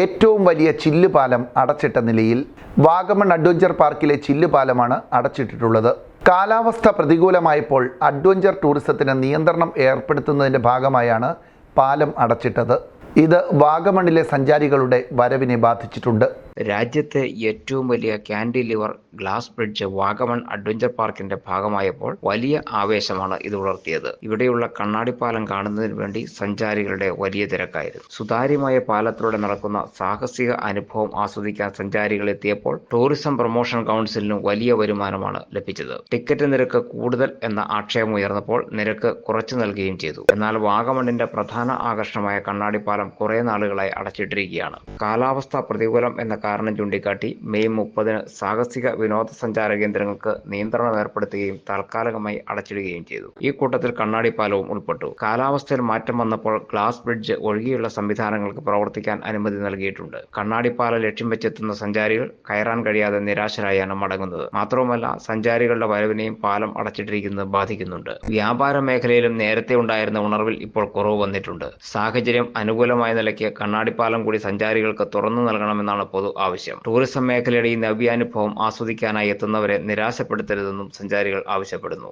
ഏറ്റവും വലിയ ചില്ലുപാലം അടച്ചിട്ട നിലയിൽ വാഗമൺ അഡ്വഞ്ചർ പാർക്കിലെ ചില്ലുപാലമാണ് അടച്ചിട്ടിട്ടുള്ളത്. കാലാവസ്ഥ പ്രതികൂലമായപ്പോൾ അഡ്വഞ്ചർ ടൂറിസത്തിന് നിയന്ത്രണം ഏർപ്പെടുത്തുന്നതിന്റെ ഭാഗമായാണ് പാലം അടച്ചിട്ടത്. ഇത് വാഗമണിലെ സഞ്ചാരികളുടെ വരവിനെ ബാധിച്ചിട്ടുണ്ട്. രാജ്യത്തെ ഏറ്റവും വലിയ cantilever glass bridge Vagamon adventure പാർക്കിന്റെ ഭാഗമായപ്പോൾ വലിയ ആവേശമാണ് ഇത് ഉണർത്തിയത്. ഇവിടെയുള്ള കണ്ണാടിപ്പാലം കാണുന്നതിന് വേണ്ടി സഞ്ചാരികളുടെ വലിയ തിരക്കായിരുന്നു. സുതാര്യമായ പാലത്തിലൂടെ നടക്കുന്ന സാഹസിക അനുഭവം ആസ്വദിക്കാൻ സഞ്ചാരികൾ എത്തിയപ്പോൾ ടൂറിസം പ്രൊമോഷൻ കൗൺസിലിനും വലിയ വരുമാനമാണ് ലഭിച്ചത്. ടിക്കറ്റ് നിരക്ക് കൂടുതൽ എന്ന ആക്ഷേപം ഉയർന്നപ്പോൾ നിരക്ക് കുറച്ചു നൽകുകയും ചെയ്തു. എന്നാൽ വാഗമണിന്റെ പ്രധാന ആകർഷണമായ കണ്ണാടിപ്പാലം കുറെ നാളുകളായി അടച്ചിട്ടിരിക്കുകയാണ്. കാലാവസ്ഥ പ്രതികൂലം എന്ന കാരണം ചൂണ്ടിക്കാട്ടി മെയ് മുപ്പതിന് സാഹസിക വിനോദസഞ്ചാര കേന്ദ്രങ്ങൾക്ക് നിയന്ത്രണം ഏർപ്പെടുത്തുകയും താൽക്കാലികമായി അടച്ചിടുകയും ചെയ്തു. ഈ കൂട്ടത്തിൽ കണ്ണാടി പാലവും ഉൾപ്പെട്ടു. കാലാവസ്ഥയിൽ മാറ്റം വന്നപ്പോൾ ഗ്ലാസ് ബ്രിഡ്ജ് ഒഴികെയുള്ള സംവിധാനങ്ങൾക്ക് പ്രവർത്തിക്കാൻ അനുമതി നൽകിയിട്ടുണ്ട്. കണ്ണാടിപ്പാലം ലക്ഷ്യം വെച്ചെത്തുന്ന സഞ്ചാരികൾ കയറാൻ കഴിയാതെ നിരാശരായാണ് മടങ്ങുന്നത്. മാത്രവുമല്ല സഞ്ചാരികളുടെ വരവിനെയും പാലം അടച്ചിട്ടിരിക്കുന്നത് ബാധിക്കുന്നുണ്ട്. വ്യാപാര മേഖലയിലും നേരത്തെ ഉണ്ടായിരുന്ന ഉണർവിൽ ഇപ്പോൾ കുറവ് വന്നിട്ടുണ്ട്. സാഹചര്യം അനുകൂലമായ നിലയ്ക്ക് കണ്ണാടിപ്പാലം കൂടി സഞ്ചാരികൾക്ക് തുറന്നു നൽകണമെന്നാണ് പൊതു ആവശ്യം. ടൂറിസം മേഖലയുടെ ഈ നവ്യാനുഭവം ആസ്വദിക്കാനായി എത്തുന്നവരെ നിരാശപ്പെടുത്തരുതെന്നും സഞ്ചാരികൾ ആവശ്യപ്പെടുന്നു.